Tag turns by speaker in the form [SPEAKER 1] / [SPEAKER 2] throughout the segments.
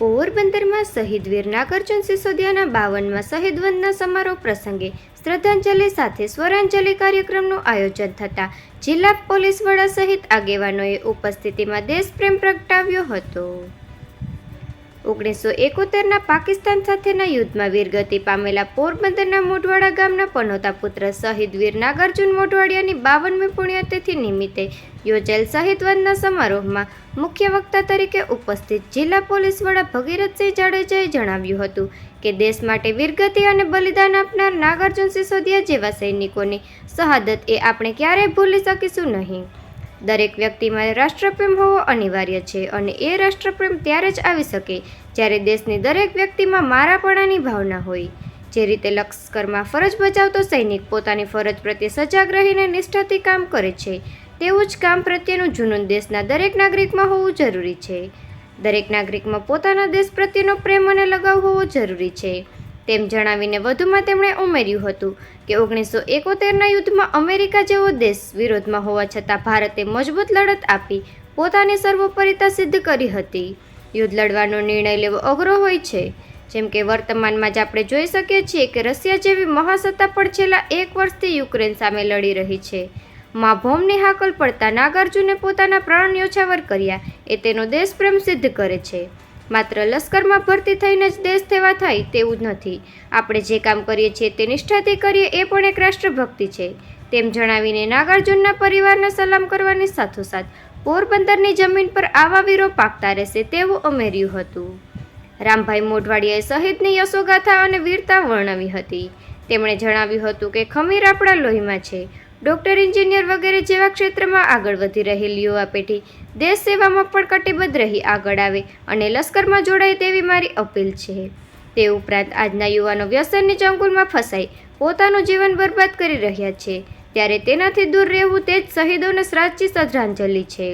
[SPEAKER 1] પોરબંદરમાં શહીદ વીર નાગાર્જુન સિસોદિયાના બાવનમાં શહીદ વંદના સમારોહ પ્રસંગે શ્રદ્ધાંજલિ સાથે સ્વરાંજલિ કાર્યક્રમનું આયોજન થતાં જિલ્લા પોલીસ વડા સહિત આગેવાનોએ ઉપસ્થિતિમાં દેશપ્રેમ પ્રગટાવ્યો હતો. ઓગણીસો એકોતેરના પાકિસ્તાન સાથેના યુદ્ધમાં વીરગતિ પામેલા પોરબંદરના મોઢવાડા ગામના પનોતા પુત્ર શહીદ વીર નાગાર્જુન મોઢવાડિયાની બાવનમી પુણ્યતિથિ નિમિત્તે યોજાયેલ શહીદ વંદના સમારોહમાં મુખ્ય વક્તા તરીકે ઉપસ્થિત જિલ્લા પોલીસ વડા ભગીરથસિંહ જાડેજાએ જણાવ્યું હતું કે દેશ માટે વીરગતિ અને બલિદાન આપનાર નાગાર્જુન સિસોદિયા જેવા સૈનિકોની શહાદત એ આપણે ક્યારેય ભૂલી શકીશું નહીં. દરેક વ્યક્તિમાં રાષ્ટ્રપ્રેમ હોવો અનિવાર્ય છે અને એ રાષ્ટ્રપ્રેમ ત્યારે જ આવી શકે જ્યારે દેશની દરેક વ્યક્તિમાં મારાપણાની ભાવના હોય. જે રીતે લશ્કરમાં ફરજ બજાવતો સૈનિક પોતાની ફરજ પ્રત્યે સજાગ રહીને નિષ્ઠાથી કામ કરે છે, તેવું જ કામ પ્રત્યેનું જુનૂન દેશના દરેક નાગરિકમાં હોવું જરૂરી છે. દરેક નાગરિકમાં પોતાના દેશ પ્રત્યેનો પ્રેમ અને લગાવ હોવો જરૂરી છે. તેમ જણાવીને વધુમાં તેમણે ઉમેર્યું હતું કે ઓગણીસો એકોતેરના યુદ્ધમાં અમેરિકા જેવો દેશ વિરોધમાં હોવા છતાં ભારતે મજબૂત લડત આપી પોતાની સર્વોપરિતા સિદ્ધ કરી હતી. યુદ્ધ લડવાનો નિર્ણય લેવો અઘરો હોય છે. જેમ કે વર્તમાનમાં જ આપણે જોઈ શકીએ છીએ કે રશિયા જેવી મહાસત્તા પણ છેલ્લા એક વર્ષથી યુક્રેન સામે લડી રહી છે. માં ભોમની હાકલ પડતા નાગાર્જુને પોતાના પ્રાણ ન્યોછાવર કર્યા એ તેનો દેશપ્રેમ સિદ્ધ કરે છે. માત્ર લશ્કરમાં ભરતી થઈને જ દેશ સેવા થાય તેવું જ નથી. આપણે જે કામ કરીએ છીએ તે નિષ્ઠાથી કરીએ એ પણ એક રાષ્ટ્રભક્તિ છે. તેમ જણાવીને નાગાર્જુનના પરિવારને સલામ કરવાની સાથોસાથ પોરબંદરની જમીન પર આવા વીરો પાકતા રહેશે તેવું ઉમેર્યું હતું. રામભાઈ મોઢવાડિયાએ શહીદની યશોગાથા અને વીરતા વર્ણવી હતી. તેમણે જણાવ્યું હતું કે ખમીર આપણા લોહીમાં છે. ડૉક્ટર, એન્જિનિયર વગેરે જેવા ક્ષેત્રમાં આગળ વધી રહેલી યુવા પેઢી દેશ સેવામાં પણ કટિબદ્ધ રહી આગળ આવે અને લશ્કરમાં જોડાય તેવી મારી અપીલ છે. તે ઉપરાંત આજના યુવાનો વ્યસનની ચંગુલમાં ફસાઈ પોતાનું જીવન બરબાદ કરી રહ્યા છે. ત્યારે તેનાથી દૂર રહેવું તે જ શહીદોને સાચી શ્રદ્ધાંજલિ છે.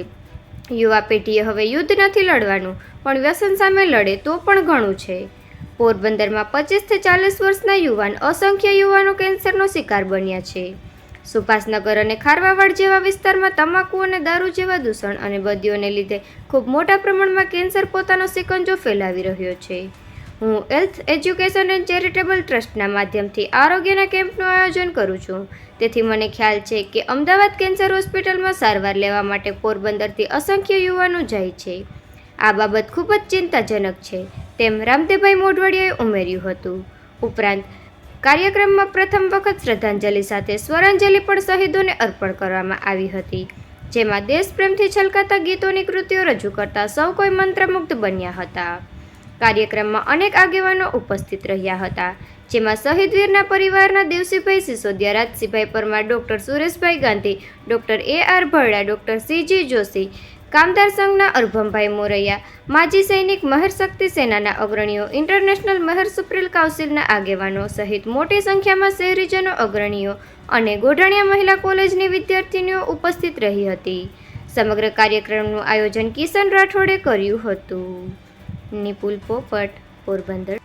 [SPEAKER 1] યુવા પેઢીએ હવે યુદ્ધ નથી લડવાનું, પણ વ્યસન સામે લડે તો પણ ઘણું છે. પોરબંદરમાં પચીસથી ચાલીસ વર્ષના યુવાન અસંખ્ય યુવાનો કેન્સરનો શિકાર બન્યા છે. સુભાષનગર અને ખારવાવાડ જેવા વિસ્તારમાં તમાકુ અને દારૂ જેવા દૂષણ અને બદીઓને લીધે ખૂબ મોટા પ્રમાણમાં કેન્સર પોતાનો સિકંજો ફેલાવી રહ્યો છે. હું હેલ્થ એજ્યુકેશન એન્ડ ચેરિટેબલ ટ્રસ્ટના માધ્યમથી આરોગ્યના કેમ્પનું આયોજન કરું છું. તેથી મને ખ્યાલ છે કે અમદાવાદ કેન્સર હોસ્પિટલમાં સારવાર લેવા માટે પોરબંદરથી અસંખ્ય યુવાનો જાય છે. આ બાબત ખૂબ જ ચિંતાજનક છે. તેમ રામદેભાઈ મોઢવાડિયાએ ઉમેર્યું હતું. ઉપરાંત કાર્યક્રમમાં પ્રથમ વખત શ્રદ્ધાંજલિ સાથે સ્વરાંજલિ પણ શહીદોને અર્પણ કરવામાં આવી હતી. જેમાં દેશપ્રેમથી છલકાતા ગીતોની કૃતિઓ રજૂ કરતા સૌ કોઈ મંત્રમુગ્ધ બન્યા હતા. કાર્યક્રમમાં અનેક આગેવાનો ઉપસ્થિત રહ્યા હતા, જેમાં શહીદ વીરના પરિવારના દેવસીભાઈ સિસોદિયા, રાજસીભાઈ Parmar, doctor Sureshbhai Gandhi, doctor A R Bharda, doctor CG Joshi કામદાર સંઘના અરભમભાઈ મોરૈયા, માજી સૈનિક મહેર શક્તિ સેનાના અગ્રણીઓ, ઇન્ટરનેશનલ મહેર સુપ્રિલ કાઉન્સિલના આગેવાનો સહિત મોટી સંખ્યામાં શહેરીજનો અગ્રણીઓ અને ગોઢાણિયા મહિલા કોલેજની વિદ્યાર્થીનીઓ ઉપસ્થિત રહી હતી. સમગ્ર કાર્યક્રમનું આયોજન કિશન રાઠોડે કર્યું હતું. નિપુલ પોપટ, પોરબંદર.